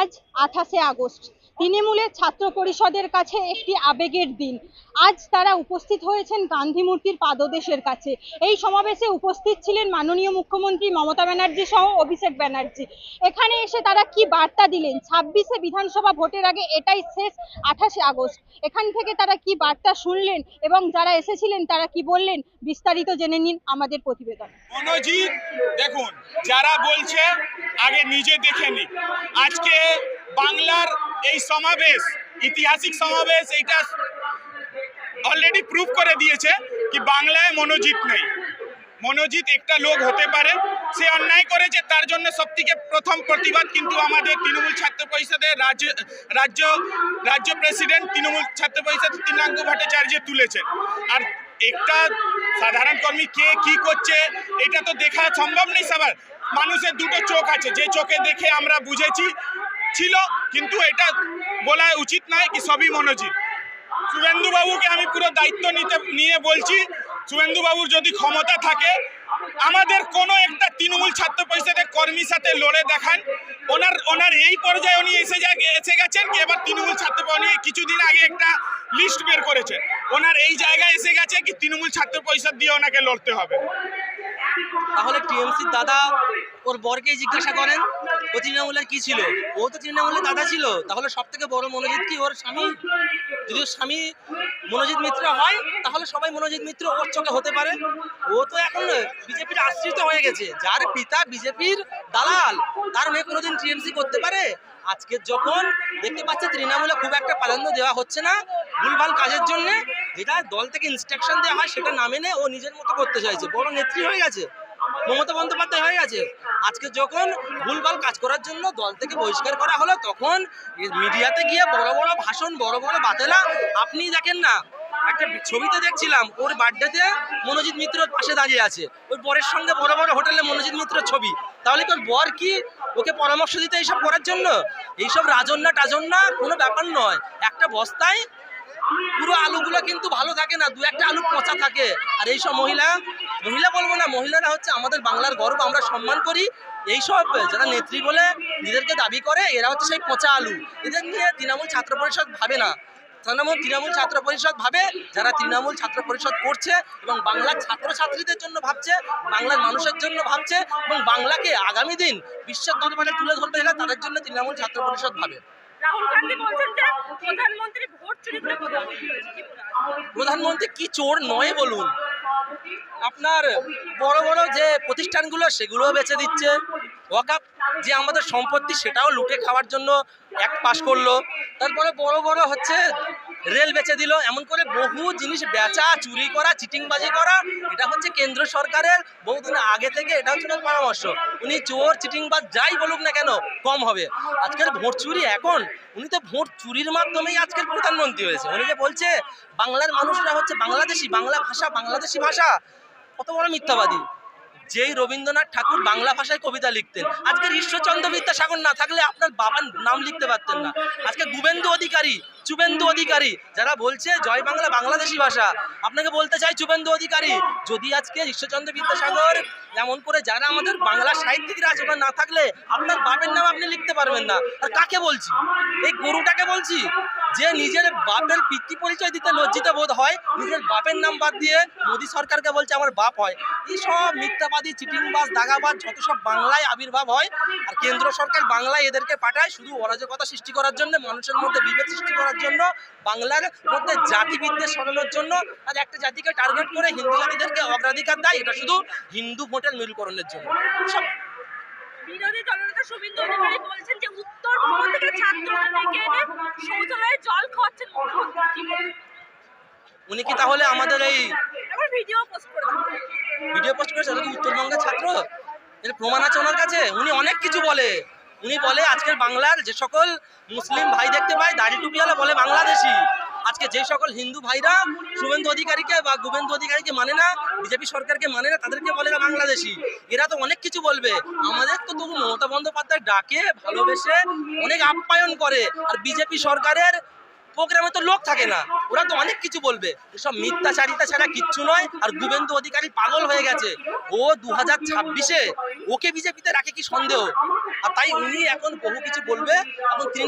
আজ আঠাশে আগস্ট। তৃণমূলের ছাত্র পরিষদের কাছে একটি আবেগের দিন। আজ তারা উপস্থিত হয়েছেন গান্ধী মূর্তির পাদদেশের কাছে। এই সমাবেশে উপস্থিত ছিলেন মাননীয় মুখ্যমন্ত্রী মমতা ব্যানার্জি সহ অভিষেক ব্যানার্জি। এখানে এসে তারা কি বার্তা দিলেন? ছাব্বিশে বিধানসভা ভোটের আগে এটাই শেষ আঠাশে আগস্ট। এখান থেকে তারা কি বার্তা শুনলেন এবং যারা এসেছিলেন তারা কি বললেন? বিস্তারিত জেনে নিন আমাদের প্রতিবেদন। দেখুন, যারা বলছে, আগে নিজে দেখে আজকে বাংলার এই সমাবেশ ঐতিহাসিক সমাবেশ, এইটা অলরেডি প্রুভ করে দিয়েছে কি বাংলায় মনোজিৎ নেই। মনোজিৎ একটা লোক হতে পারে, সে অন্যায় করেছে, তার জন্য সবথেকে প্রথম প্রতিবাদ কিন্তু আমাদের তৃণমূল ছাত্র পরিষদের রাজ্য রাজ্য রাজ্য প্রেসিডেন্ট তৃণমূল ছাত্র পরিষদ তৃণাঙ্গ ভট্টাচার্য তুলেছেন আর একটা সাধারণ কর্মী কে কি করছে, এটা তো দেখা সম্ভব নেই সবার। মানুষের দুটো চোখ আছে, যে চোখে দেখে আমরা বুঝেছি ছিল, কিন্তু এটা বলা উচিত নয় কি সবই মনোজিৎ শুভেন্দু বাবুকে আমি পুরো দায়িত্ব নিতে, নিয়ে বলছি শুভেন্দু বাবুর যদি ক্ষমতা থাকে, আমাদের কোনো একটা তৃণমূল ছাত্র পরিষদের কর্মীর সাথে লড়ে দেখান। ওনার ওনার এই পর্যায়ে উনি এসে যা, এসে গেছেন কি, এবার তৃণমূল ছাত্র উনি কিছুদিন আগে একটা লিস্ট বের করেছে। ওনার এই জায়গায় এসে গেছে কি, তৃণমূল ছাত্র পরিষদ দিয়ে ওনাকে লড়তে হবে। তাহলে টিএমসির দাদা ওর বরকে জিজ্ঞাসা করেন, ও তৃণমূলের কি ছিল? ও তো তৃণমূলের দাদা ছিল। তাহলে সব থেকে বড় মনোজিৎ কি ওর স্বামী? যদি ওর স্বামী মনোজিৎ মিত্র হয়, তাহলে সবাই মনোজিৎ মিত্র ওর চোখে হতে পারে। ও তো এখন বিজেপির আশ্রিত হয়ে গেছে। যার পিতা বিজেপির দালাল, তার মেয়ে কোনোদিন টিএমসি করতে পারে? আজকে যখন দেখতে পাচ্ছে তৃণমূলে খুব একটা প্রাধান্য দেওয়া হচ্ছে না, ভুলভাল কাজের জন্য যেটা দল থেকে ইনস্ট্রাকশন দেওয়া হয় সেটা না মেনে ও নিজের মতো করতে চাইছে। বড় নেত্রী হয়ে গেছে। মমতা বন্দ্যোপাধ্যায় হয়ে গেছে। আজকে যখন ভুলভাল কাজ করার জন্য দল থেকে বহিষ্কার করা হলো, তখন মিডিয়াতে গিয়ে বড় বড় ভাষণ, বড় বড় বাতেলা, আপনি দেখেন না, একটা ছবিতে দেখছিলাম, ওর বার্থডেতে মনোজিৎ মিত্রর পাশে দাঁড়িয়ে আছে। ওই বরের সঙ্গে বড় বড় হোটেলে মনোজিৎ মিত্রর ছবি। তাহলে তোর বর কি ওকে পরামর্শ দিতে এইসব করার জন্য? এইসব রাজন্যা টাজন্যা কোনো ব্যাপার নয়। একটা বস্তায় পুরো আলুগুলো কিন্তু ভালো থাকে না, দু একটা আলু পচা থাকে। আর এইসব মহিলা মহিলা বলব না, মহিলারা হচ্ছে আমাদের বাংলার গর্ব, আমরা সম্মান করি। এইসব যারা নেত্রী বলে নিজেদেরকে দাবি করে, এরা হচ্ছে সেই পচা আলু। এদের নিয়ে তৃণমূল ছাত্র পরিষদ ভাবে না। তৃণমূল তৃণমূল ছাত্র পরিষদ ভাবে, যারা তৃণমূল ছাত্র পরিষদ করছে এবং বাংলার ছাত্রছাত্রীদের জন্য ভাবছে, বাংলার মানুষের জন্য ভাবছে এবং বাংলাকে আগামী দিন বিশ্বের দরবারে তুলে ধরবে তাদের জন্য তৃণমূল ছাত্র পরিষদ ভাবে। প্রধানমন্ত্রী কি চোর নয় বলুন? আপনার বড় বড় যে প্রতিষ্ঠানগুলো, সেগুলোও বেছে দিচ্ছে। ওয়াকাপ যে আমাদের সম্পত্তি, সেটাও লুটে খাওয়ার জন্য এক পাশ করল। তারপরে বড় বড় হচ্ছে রেল বেচে দিল। এমন করে বহু জিনিস বেচা, চুরি করা, চিটিংবাজি করা, এটা হচ্ছে কেন্দ্র সরকারের বহুদিন আগে থেকে এটা হচ্ছে পরামর্শ। উনি চোর, চিটিংবাজ যাই বলুক না কেন, কম হবে। আজকের ভোট চুরি এখন। উনি তো ভোট চুরির মাধ্যমেই আজকের প্রধানমন্ত্রী হয়েছে। উনি যে বলছে, বাংলার মানুষরা হচ্ছে বাংলাদেশি, বাংলা ভাষা, বাংলাদেশি ভাষা, কত বড় মিথ্যাবাদী। যেই রবীন্দ্রনাথ ঠাকুর বাংলা ভাষায় কবিতা লিখতেন। আজকে ঈশ্বরচন্দ্র বিদ্যাসাগর না থাকলে আপনার বাবার নাম লিখতে পারতেন না। আজকে গুবেন্দু অধিকারী, চুবেন্দু অধিকারী, যারা বলছে জয় বাংলা বাংলাদেশি ভাষা, আপনাকে বলতে চাই চুবেন্দু অধিকারী, যদি আজকে ঈশ্বরচন্দ্র বিদ্যাসাগর এমন করে যারা আমাদের বাংলা সাহিত্যিকরা আছে না থাকলে আপনার বাপের নাম আপনি লিখতে পারবেন না। আর কাকে বলছি? এই গরুটাকে বলছি? যে নিজের বাপের পিতৃ পরিচয় দিতে লজ্জিত বোধ হয়, নিজের বাপের নাম বাদ দিয়ে মোদী সরকারকে বলছে আমার বাপ হয়। এই সব মিথ্যাবাদী, চিটিংবাজ, দাগাবাজ, যত সব বাংলায় আবির্ভাব হয়, আর কেন্দ্র সরকার বাংলায় এদেরকে পাঠায় শুধু অরাজকতা সৃষ্টি করার জন্য, মানুষের মধ্যে বিভেদ সৃষ্টি করার জন্য, বাংলার মধ্যে জাতি বিদ্বেষ সরানোর জন্য, আর একটা জাতিকে টার্গেট করে হিন্দু জাতিদেরকে অগ্রাধিকার দেয়, এটা শুধু হিন্দু ভোটের মেরুকরণের জন্য। সব বিরোধী দলনেতা শুভেন্দু অধিকারী বলছেন যে উত্তরবঙ্গ থেকে ছাত্ররা ডেকে এনে শৌচালয়ে জল খাওয়াচ্ছেন মুখ্যমন্ত্রী। কি বলবেন? উনি কি তাহলে আমাদের এই ভিডিও পোস্ট করেছেন ভিডিও পোস্ট করেছে কি উত্তরবঙ্গের ছাত্র? এর প্রমাণ আছে ওনার কাছে? উনি অনেক কিছু বলে। উনি বলে আজকের বাংলার যে সকল মুসলিম ভাই দেখতে পায় দাড়ি টুপিওয়ালা বলে বাংলাদেশি। আজকে যে সকল হিন্দু ভাইরা শুভেন্দু অধিকারীকে বা গোবেন্দু অধিকারীকে মানে না, বিজেপি সরকারকে মানে না, তাদেরকে বলে এরা বাংলাদেশি। এরা তো অনেক কিছু বলবে। আমাদের তো তবু মমতা বন্দ্যোপাধ্যায় ডাকে, ভালোবেসে অনেক আপ্যায়ন করে। আর বিজেপি সরকারের প্রোগ্রামে তো লোক থাকে না। ওরা তো অনেক কিছু বলবে। এসব মিথ্যাচারিতা ছাড়া কিচ্ছু নয়। আর গুবেন্দু অধিকারী পাগল হয়ে গেছে। ও দু হাজার ছাব্বিশে ওকে বিজেপিতে রাখে কি সন্দেহ? আর তাই উনি এখন বহু কিছু বলবে এবং তিনি